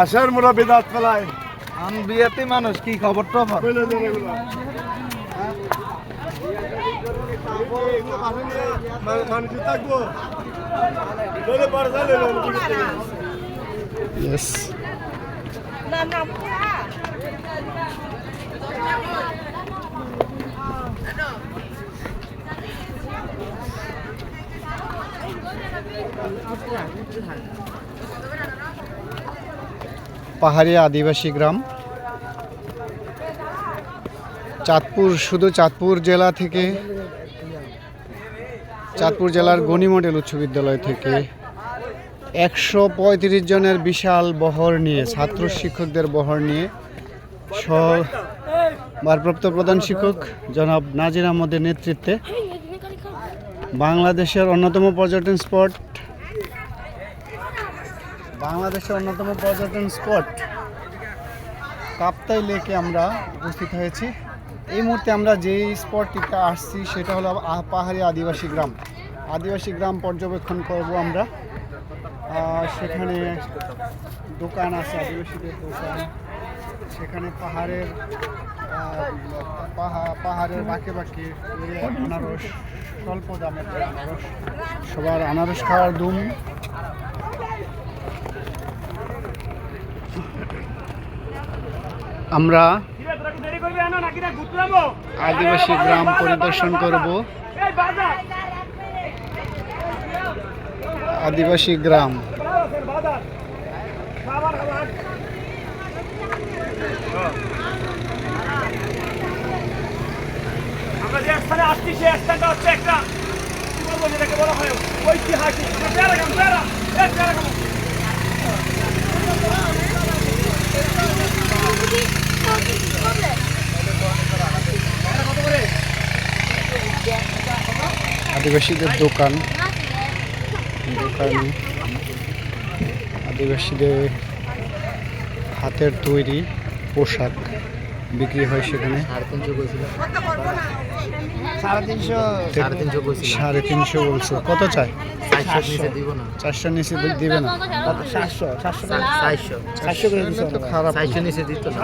আসার মোরা বেদাত ফেলায়। আমি বিয়েতে মানুষ কি খবর টবর? কইলে দেন এগুলো মানুষ থাকব বলে পার জানে ইয়েস পাহাড়ি আদিবাসী গ্রাম। চাঁদপুর, শুধু চাঁদপুর জেলা থেকে, চাঁদপুর জেলার গণি মডেল উচ্চ বিদ্যালয় থেকে একশো পঁয়ত্রিশ জনের বিশাল বহর নিয়ে, ছাত্র শিক্ষকদের বহর নিয়ে স ভারপ্রাপ্ত প্রধান শিক্ষক জনাব নাজির আহমদের নেতৃত্বে বাংলাদেশের অন্যতম পর্যটন স্পট বাংলাদেশের অন্যতম পর্যটন স্পট কাপ্তাই লেকে আমরা উপস্থিত হয়েছি। এই মুহূর্তে আমরা যেই স্পটটিতে আসছি সেটা হলো পাহাড়ি আদিবাসী গ্রাম। আদিবাসী গ্রাম পর্যবেক্ষণ করব আমরা। সেখানে দোকান আছে, আদিবাসীদের দোকান। সেখানে পাহাড়ের পাহা- পাহাড়ের বাঁকে বাঁকে আনারস, স্বল্প দামের আনারস। সবার আনারস খাওয়ার দুম। আমরা আদিবাসী গ্রাম পরিদর্শন করব। আদিবাসী গ্রাম। আমরা যে স্থানে আসছি সেই স্থানটা হচ্ছে একটা কি বলব যেটাকে বলা হয় ঐতিহাসিক আদিবাসীদের দোকান দোকান আদিবাসীদের হাতের তৈরি পোশাক। বিক্রি হয় সেখানে? সাড়ে তিনশো সাড়ে কত চাই চারশো নিচে দিবে না? চারশো নিচে দিত না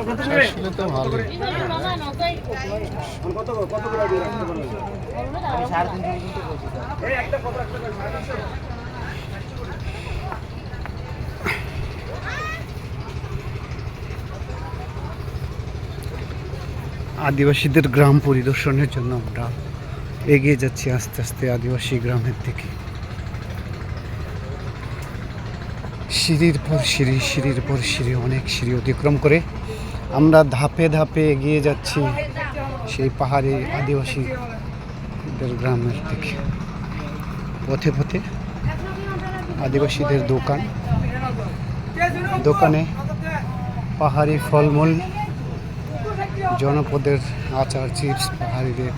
আদিবাসীদের গ্রাম পরিদর্শনের জন্য আমরা এগিয়ে যাচ্ছি আস্তে আস্তে আদিবাসী গ্রামের দিকে। সিঁড়ির পর সিঁড়ি, সিঁড়ির পর সিঁড়ি, অনেক সিঁড়ি অতিক্রম করে আমরা ধাপে ধাপে এগিয়ে যাচ্ছি সেই পাহাড়ি আদিবাসীদের গ্রামের দিকে। পথে পথে আদিবাসীদের দোকান। দোকানে পাহাড়ি ফলমূল জনপদের আচার চিপস পাহাড়িদের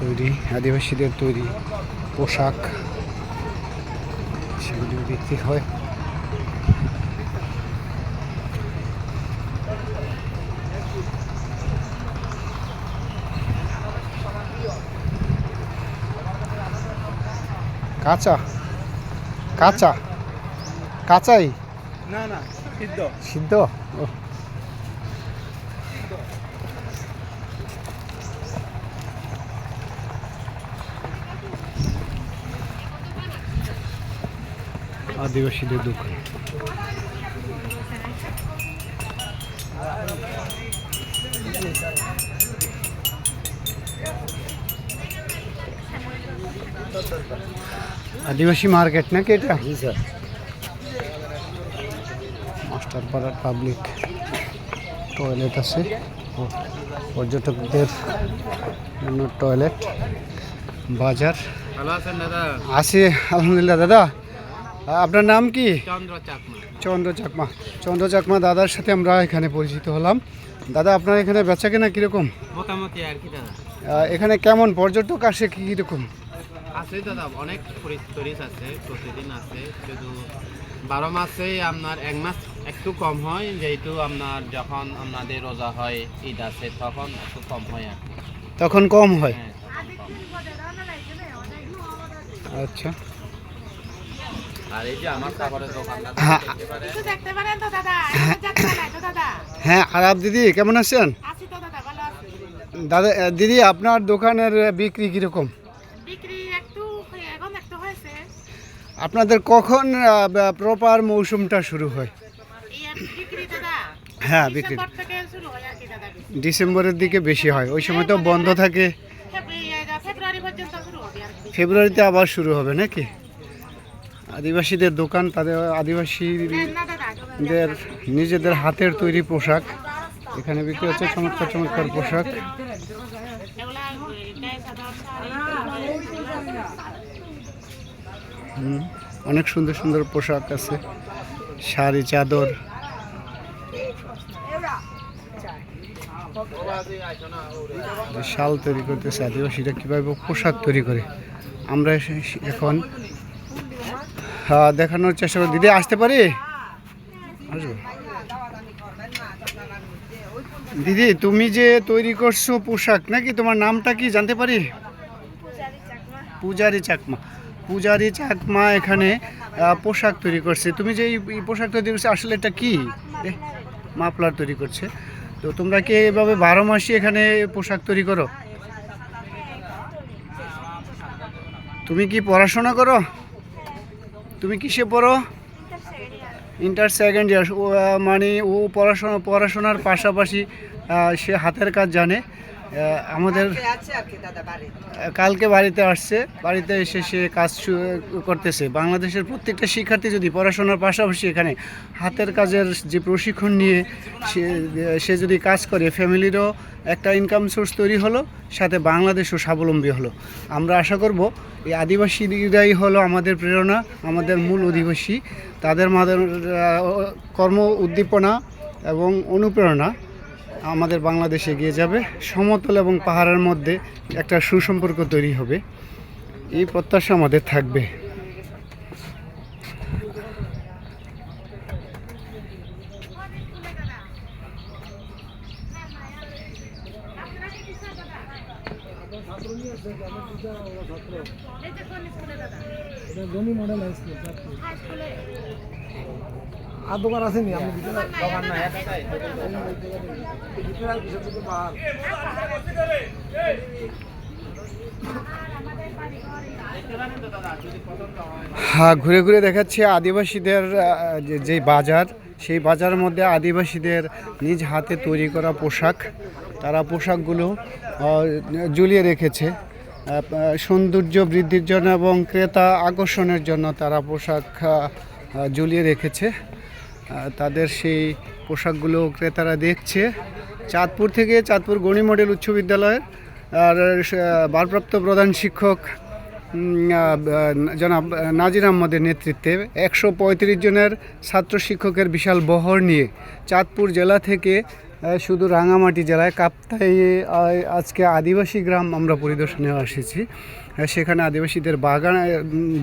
তৈরি আদিবাসীদের তৈরি পোশাক সেগুলি বিক্রি হয়। কাঁচা কাঁচা কাঁচাই? না না সিদ্ধ। সিদ্ধ? আদিবাসীদের দোকান আদিবাসী মার্কেট নাকি এটা জি স্যার মাস্টারপাড়ার পাবলিক টয়লেট আছে ও পর্যটকদের জন্য টয়লেট বাজার ভালো আছেন দাদা? আছে। আলহামদুলিল্লাহ দাদা। আপনার নাম কি? চন্দ্র চাকমা। চন্দ্র চাকমা। চন্দ্র চাকমা দাদার সাথে আমরা এখানে পরিচিত হলাম। দাদা আপনার এখানে বেচা কেনা কীরকম? মোটামুটি আর কি দাদা। এখানে কেমন? পর্যটক আসে কী কীরকম? আছে দাদা অনেক টুরিস্ট আছে প্রতিদিন আছে শুধু বারো মাসেই আপনার এক মাস একটু কম হয় যেহেতু আপনার যখন আপনাদের রোজা হয় ঈদ আছে তখন একটু কম হয় আর তখন কম হয়? হ্যাঁ। আচ্ছা আর এই যে আমার খাবারের দোকানটা হ্যাঁ। পারেন? একটু দেখতে পারেন তো দাদা। এখন যাত্রা নাই তো দাদা। হ্যাঁ আরাব দিদি কেমন আছেন? দাদা দাদা আপনার দোকানের বিক্রি কীরকম? বিক্রি একটু এখন একটু হয়েছে। আপনাদের কখন প্রপার মৌসুমটা শুরু হয়? এই আর বিক্রি দাদা। হ্যাঁ বিক্রি। হয় আর। ডিসেম্বরের দিকে বেশি হয় ওই সময় তো বন্ধ থাকে। ফেব্রুয়ারি ফেব্রুয়ারি শুরু হবে আর কি। ফেব্রুয়ারিতে আবার শুরু হবে নাকি? আদিবাসীদের দোকান, তাদের আদিবাসীদের নিজেদের হাতের তৈরি পোশাক। এখানে বিক্রি হচ্ছে চমৎকার চমৎকার পোশাক। অনেক সুন্দর সুন্দর পোশাক আছে। শাড়ি, চাদর। শাল তৈরি করতেছে আদিবাসীরা। কীভাবে পোশাক তৈরি করে? আমরা এখন দেখানোর চেষ্টা করি। দিদি, আসতে পারি? দিদি, তুমি যে তৈরি করছ পোশাক, নাকি তোমার নামটা কি জানতে পারি? পূজারি চাকমা। পূজারি চাকমা এখানে পোশাক তৈরি করছে। তুমি যে এই পোশাক তৈরি করছ, আসলে এটা কি? মাফলার তৈরি করছে। তো তোমরা কি এভাবে বারো মাসই এখানে পোশাক তৈরি করো? তুমি কি পড়াশোনা করো? তুমি কিসে পড়ো? ইন্টার সেকেন্ড ইয়ার মানে ও পড়াশোনা, পড়াশোনার পাশাপাশি সে হাতের কাজ জানে। আমাদের কালকে বাড়িতে। আসছে। বাড়িতে এসে সে কাজ করতেছে। বাংলাদেশের প্রত্যেকটা শিক্ষার্থী যদি পড়াশোনার পাশাপাশি এখানে হাতের কাজের যে প্রশিক্ষণ নিয়ে সে সে যদি কাজ করে ফ্যামিলিরও একটা ইনকাম সোর্স তৈরি হলো সাথে বাংলাদেশও স্বাবলম্বী হলো। আমরা আশা করব এই আদিবাসীরাই হলো আমাদের প্রেরণা আমাদের মূল অধিবাসী। তাদের মাদের কর্ম উদ্দীপনা এবং অনুপ্রেরণা আমাদের বাংলাদেশে এগিয়ে যাবে। সমতল এবং পাহাড়ের মধ্যে একটা সুসম্পর্ক তৈরি হবে। এই প্রত্যাশা আমাদের থাকবে। আর দোকান আছে নি আপনি দোকান না যদি পছন্দ হয় হ্যাঁ ঘুরে ঘুরে দেখাচ্ছে আদিবাসীদের যে বাজার সেই বাজারের মধ্যে আদিবাসীদের নিজ হাতে তৈরি করা পোশাক। তারা পোশাকগুলো ঝুলিয়ে রেখেছে। সৌন্দর্য বৃদ্ধির জন্য এবং ক্রেতা আকর্ষণের জন্য তারা পোশাক ঝুলিয়ে রেখেছে। তাদের সেই পোশাকগুলো ক্রেতারা দেখছে। চাঁদপুর থেকে চাঁদপুর গণি মডেল উচ্চ বিদ্যালয়ের, আর ভারপ্রাপ্ত প্রধান শিক্ষক জনাব নাজির আহমদের নেতৃত্বে একশো পঁয়ত্রিশ জনের ছাত্র শিক্ষকের বিশাল বহর নিয়ে চাঁদপুর জেলা থেকে শুধু রাঙামাটি জেলায় কাপ্তাই আজকে আদিবাসী গ্রাম আমরা পরিদর্শনে এসেছি সেখানে আদিবাসীদের বাগান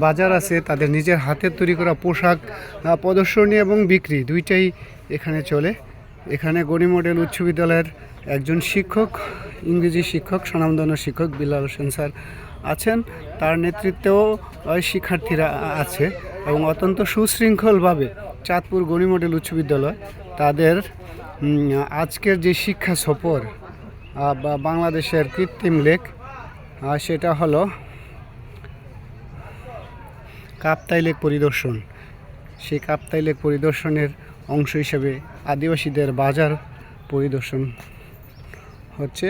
বাজার আছে, তাদের নিজের হাতের তৈরি করা পোশাক প্রদর্শনী এবং বিক্রি, দুইটাই এখানে চলে। এখানে গণি মডেল উচ্চ বিদ্যালয়ের একজন শিক্ষক, ইংরেজি শিক্ষক, স্বনামধন্য শিক্ষক বিল্লাল হোসেন স্যার আছেন। তার নেতৃত্বেও শিক্ষার্থীরা আছে এবং অত্যন্ত সুশৃঙ্খলভাবে চাঁদপুর গণি মডেল উচ্চ বিদ্যালয়, তাদের আজকের যে শিক্ষা সফর বা বাংলাদেশের কৃত্রিম লেক সেটা হলো কাপ্তাই লেক পরিদর্শন। সেই কাপ্তাই লেক পরিদর্শনের অংশ হিসেবে আদিবাসীদের বাজার পরিদর্শন হচ্ছে।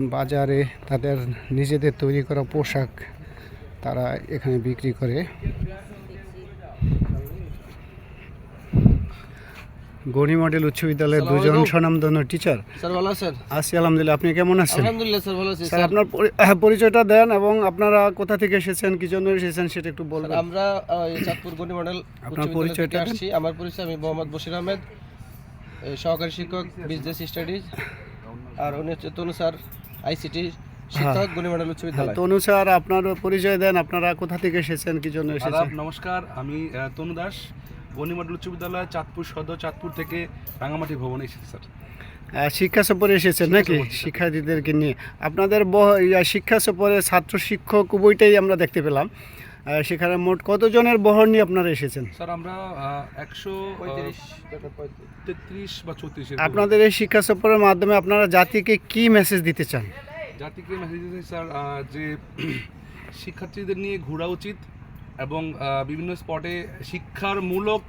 বাজারে তাদের নিজেদের তৈরি করা পোশাক তারা এখানে বিক্রি করে। গণি মডেল উচ্চ বিদ্যালয়ের দুজন স্বনামধন্য টিচার স্যার ভালো আছেন? আছি আলহামদুলিল্লাহ। আপনি কেমন আছেন? আলহামদুলিল্লাহ স্যার ভালো আছি। স্যার আপনার আহ, পরিচয়টা দেন এবং আপনারা কোথা থেকে এসেছেন কি জন্য এসেছেন সেটা একটু বলবেন। আমরা চাঁদপুর গণি মডেল আপনার পরিচয়টা আসছি। আমার পরিচয় আমি মোহাম্মদ বশির আহমেদ সহকারী শিক্ষক বিজনেস স্টাডিজ আর উনি হচ্ছে তনু স্যার আইসিটি শিক্ষক গণি মডেল উচ্চ হ্যাঁ, বিদ্যালয় তনু স্যার আপনার পরিচয় দেন আপনারা কোথা থেকে এসেছেন কি জন্য এসেছেন? নমস্কার আমি তনু দাস মডেল উচ্চ বিদ্যালয় চাঁদপুর সদর চাঁদপুর থেকে রাঙামাটি ভবনে এসেছি স্যার। শিক্ষা সফরে এসেছেন নাকি? শিক্ষার্থীদেরকে নিয়ে। আপনাদের শিক্ষা সফরে ছাত্র শিক্ষক উভয়টাই আমরা দেখতে পেলাম। সেখানে মোট কতজনের বহর নিয়ে আপনারা এসেছেন? স্যার আমরা একশো পঁয়ত্রিশ তেত্রিশ বা চৌত্রিশ আপনাদের এই শিক্ষা সফরের মাধ্যমে আপনারা জাতিকে কি মেসেজ দিতে চান? জাতিকে মেসেজ দিতে স্যার যে শিক্ষার্থীদের নিয়ে ঘোরা উচিত এবং বিভিন্ন স্পটে শিক্ষার মূলক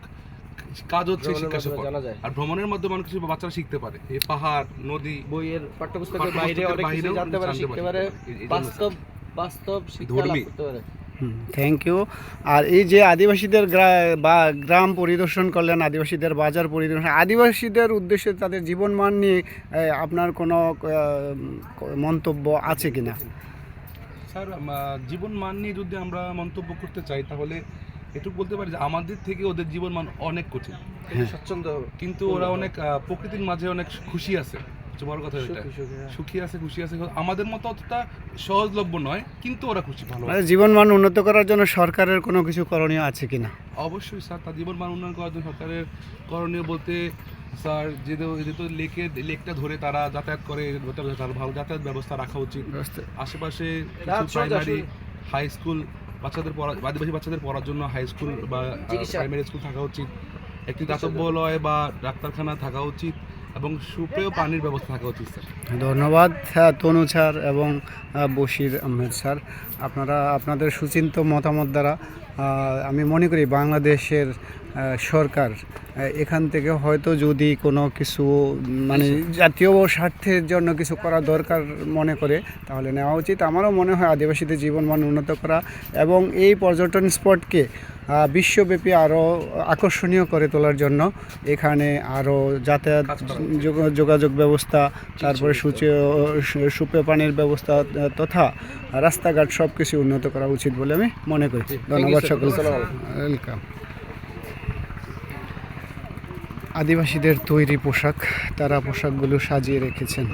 কাজ হচ্ছে শিক্ষা সফর আর ভ্রমণের মাধ্যমে অনেক কিছু বাচ্চারা শিখতে পারে। এই পাহাড় নদী বইয়ের পাঠ্যপুস্তকের বাইরে অনেক কিছু জানতে পারে শিখতে পারে। বাস্তব বাস্তব শিক্ষা লাভ করতে পারে। থ্যাংক ইউ আর এই যে আদিবাসীদের গ্রা- বা গ্রাম পরিদর্শন করলেন আদিবাসীদের বাজার পরিদর্শন আদিবাসীদের উদ্দেশ্যে তাদের জীবনমান নিয়ে আপনার কোনো মন্তব্য আছে কিনা? স্যার আম, আহ, জীবন মান নিয়ে যদি আমরা মন্তব্য করতে চাই তাহলে এটুকু বলতে পারি যে আমাদের থেকে ওদের জীবন মান অনেক কঠিন। স্বচ্ছন্দ কিন্তু ওরা অনেক প্রকৃতির মাঝে অনেক খুশি আছে। সবচেয়ে বড় কথা এটা। সুখী, সুখী, হ্যাঁ। সুখী আছে খুশি আছে। আমাদের মতো অতটা সহজলভ্য নয় কিন্তু ওরা খুশি ভালো মানে জীবনমান উন্নত করার জন্য সরকারের কোনো কিছু করণীয় আছে কিনা অবশ্যই স্যার তার জীবন মান উন্নয়ন করার জন্য সরকারের করণীয় বলতে স্যার যেহেতু লেকে লেকটা ধরে তারা যাতায়াত করে তার ভালো যাতায়াত ব্যবস্থা রাখা উচিত। আশেপাশে প্রাইমারি হাই স্কুল বাচ্চাদের পড়া আদিবাসী বাচ্চাদের পড়ার জন্য হাই স্কুল বা প্রাইমারি স্কুল থাকা উচিত। একটি দাতব্যালয় বা ডাক্তারখানা থাকা উচিত। এবং সুপেয় পানির ব্যবস্থা থাকা উচিত স্যার। ধন্যবাদ হ্যাঁ, তনু স্যার এবং বশির আহমেদ স্যার। আপনারা আপনাদের সুচিন্ত মতামত দ্বারা আমি মনে করি বাংলাদেশের সরকার এখান থেকে হয়তো যদি কোনো কিছু মানে জাতীয় স্বার্থের জন্য কিছু করা দরকার মনে করে তাহলে নেওয়া উচিত। আমারও মনে হয় আদিবাসীদের জীবনমান উন্নত করা এবং এই পর্যটন স্পটকে বিশ্বব্যাপী আরও আকর্ষণীয় করে তোলার জন্য এখানে আরও যাতায়াত যোগ- যোগাযোগ ব্যবস্থা তারপরে সূচীয় সুপেয় পানির ব্যবস্থা তথা রাস্তাঘাট সব কিছু উন্নত করা উচিত বলে আমি মনে করি। ধন্যবাদ. সকল ওয়েলকাম। আদিবাসীদের তৈরি পোশাক তারা পোশাকগুলো সাজিয়ে রেখেছেন।